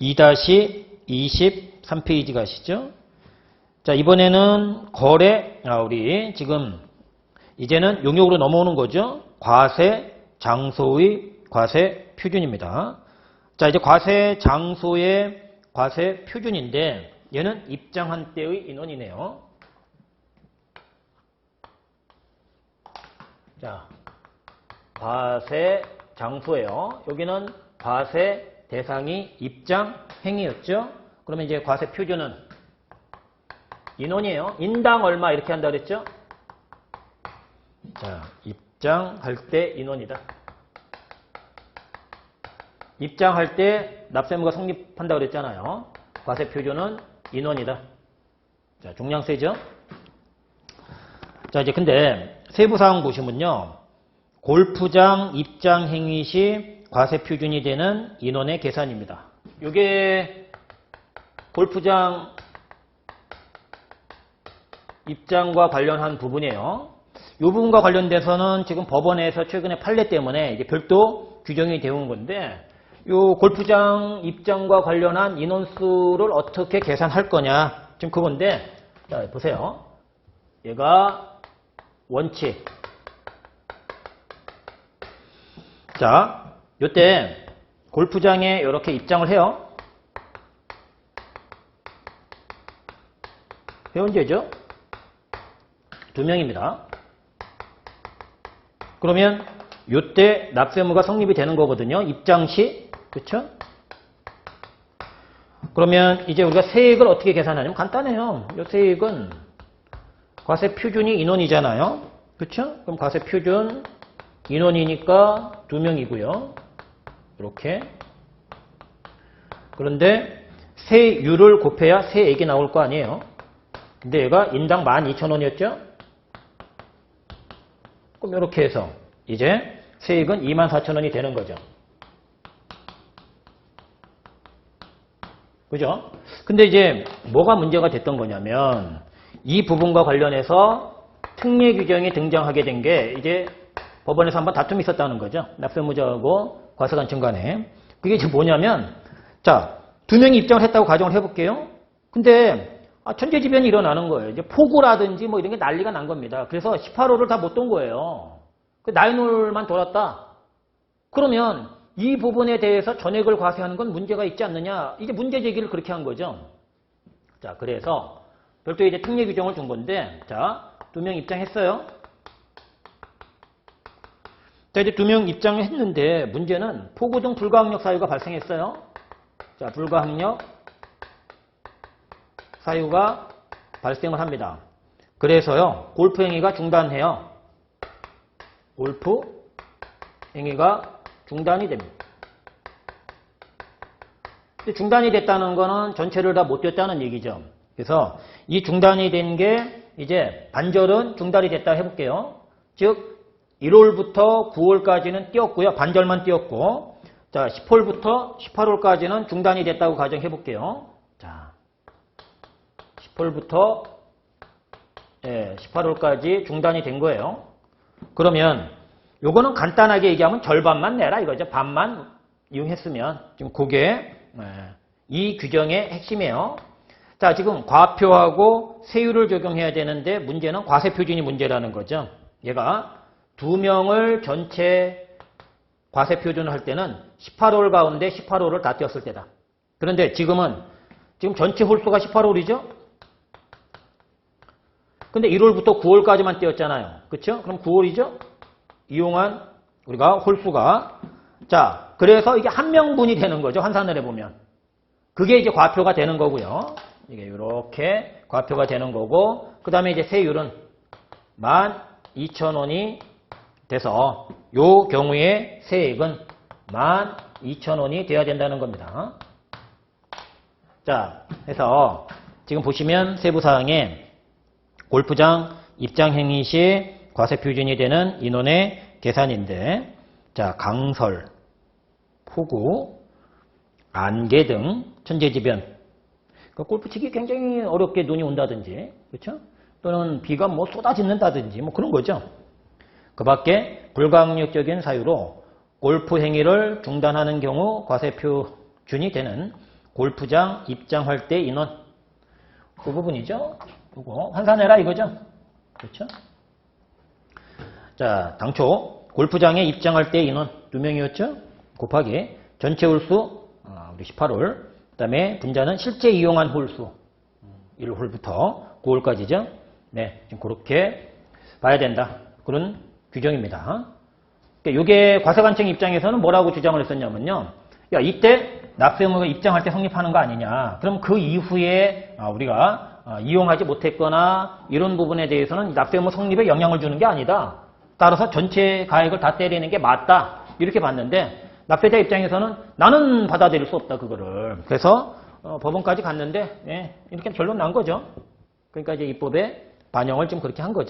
2-23페이지 가시죠. 자, 이번에는 거래, 아, 우리 지금 이제는 용역으로 넘어오는 거죠. 과세 장소의 과세 표준입니다. 자, 이제 과세 장소의 과세 표준인데 얘는 입장한 때의 인원이네요. 자, 과세 장소예요. 여기는 과세 대상이 입장 행위였죠. 그러면 이제 과세 표준은 인원이에요. 인당 얼마 이렇게 한다 그랬죠? 자, 입장할 때 인원이다. 입장할 때 납세무가 성립한다 그랬잖아요. 과세 표준은 인원이다. 자, 종량세죠? 자, 이제 근데 세부 사항 보시면요. 골프장 입장 행위 시 과세 표준이 되는 인원의 계산입니다. 이게 골프장 입장과 관련한 부분이에요. 이 부분과 관련돼서는 지금 법원에서 최근에 판례 때문에 이게 별도 규정이 되어 온 건데 이 골프장 입장과 관련한 인원수를 어떻게 계산할 거냐 지금 그건데 자 보세요. 얘가 원칙 자 요때 골프장에 이렇게 입장을 해요. 회원제죠? 두 명입니다. 그러면 요때 납세무가 성립이 되는 거거든요. 입장 시. 그렇죠? 그러면 이제 우리가 세액을 어떻게 계산하냐면 간단해요. 요 세액은 과세 표준이 인원이잖아요. 그렇죠? 그럼 과세 표준 인원이니까 두 명이고요. 이렇게. 그런데 세율을 곱해야 세액이 나올 거 아니에요. 근데 얘가 인당 12,000원이었죠? 그럼 이렇게 해서 이제 세액은 24,000원이 되는 거죠. 그죠? 근데 이제 뭐가 문제가 됐던 거냐면 이 부분과 관련해서 특례 규정이 등장하게 된 게 이제 법원에서 한번 다툼이 있었다는 거죠. 납세무자하고 과세관청 간에. 그게 지금 뭐냐면 자, 두 명이 입장을 했다고 가정을 해볼게요. 근데 아, 천재지변이 일어나는 거예요. 이제 폭우라든지 뭐 이런 게 난리가 난 겁니다. 그래서 18호를 다 못 돈 거예요. 그 나인홀만 돌았다. 그러면 이 부분에 대해서 전액을 과세하는 건 문제가 있지 않느냐. 이제 문제 제기를 그렇게 한 거죠. 자, 그래서 별도의 이제 특례 규정을 준 건데, 자, 두 명 입장했어요. 자, 이제 두 명 입장을 했는데, 문제는 폭우 등 불가항력 사유가 발생했어요. 자, 불가항력 사유가 발생을 합니다. 그래서요, 골프 행위가 중단해요. 골프 행위가 중단이 됩니다. 근데 중단이 됐다는 거는 전체를 다못 뛰었다는 얘기죠. 그래서 이 중단이 된 게 이제 반절은 중단이 됐다 해볼게요. 즉 1월부터 9월까지는 뛰었고요. 반절만 뛰었고 자 10홀부터 18홀까지는 중단이 됐다고 가정해 볼게요. 자 10홀부터 예, 18홀까지 중단이 된 거예요. 그러면 요거는 간단하게 얘기하면 절반만 내라 이거죠. 반만 이용했으면 지금 그게 예, 이 규정의 핵심이에요. 자 지금 과표하고 세율을 적용해야 되는데 문제는 과세 표준이 문제라는 거죠. 얘가 두 명을 전체 과세 표준을 할 때는 18홀 가운데 18홀을 다 뛰었을 때다. 그런데 지금은 지금 전체 홀수가 18홀이죠? 근데 1월부터 9월까지만 뛰었잖아요. 그렇죠? 그럼 9월이죠? 이용한 우리가 홀수가 자, 그래서 이게 한 명분이 되는 거죠. 환산을 해 보면. 그게 이제 과표가 되는 거고요. 이게 이렇게 과표가 되는 거고 그다음에 이제 세율은 12,000원이 돼서 요 경우에 세액은 12,000원이 돼야 된다는 겁니다. 자, 해서 지금 보시면 세부사항에 골프장 입장 행위 시 과세 표준이 되는 인원의 계산인데 자, 강설, 폭우, 안개 등 천재지변 그러니까 골프 치기 굉장히 어렵게 눈이 온다든지 그렇죠? 또는 비가 뭐 쏟아짓는다든지 뭐 그런 거죠. 그 밖에 불가항력적인 사유로 골프 행위를 중단하는 경우 과세 표준이 되는 골프장 입장할 때 인원. 그 부분이죠. 그거 환산해라 이거죠. 그렇죠? 자, 당초 골프장에 입장할 때 인원 두 명이었죠. 곱하기 전체 홀수 아, 우리 18홀. 그다음에 분자는 실제 이용한 홀수 1홀부터 9홀까지죠. 네, 지금 그렇게 봐야 된다. 그런 규정입니다. 그러니까 이게 과세관청 입장에서는 뭐라고 주장을 했었냐면요. 야, 이때 납세 의무가 입장할 때 성립하는 거 아니냐. 그럼 그 이후에 아, 우리가 아, 이용하지 못했거나 이런 부분에 대해서는 납세 의무 성립에 영향을 주는 게 아니다. 따라서 전체 가액을 다 때리는 게 맞다. 이렇게 봤는데 납세자 입장에서는 나는 받아들일 수 없다 그거를. 그래서 어, 법원까지 갔는데 예, 이렇게 결론 난 거죠. 그러니까 이제 입법에 반영을 좀 그렇게 한 거죠.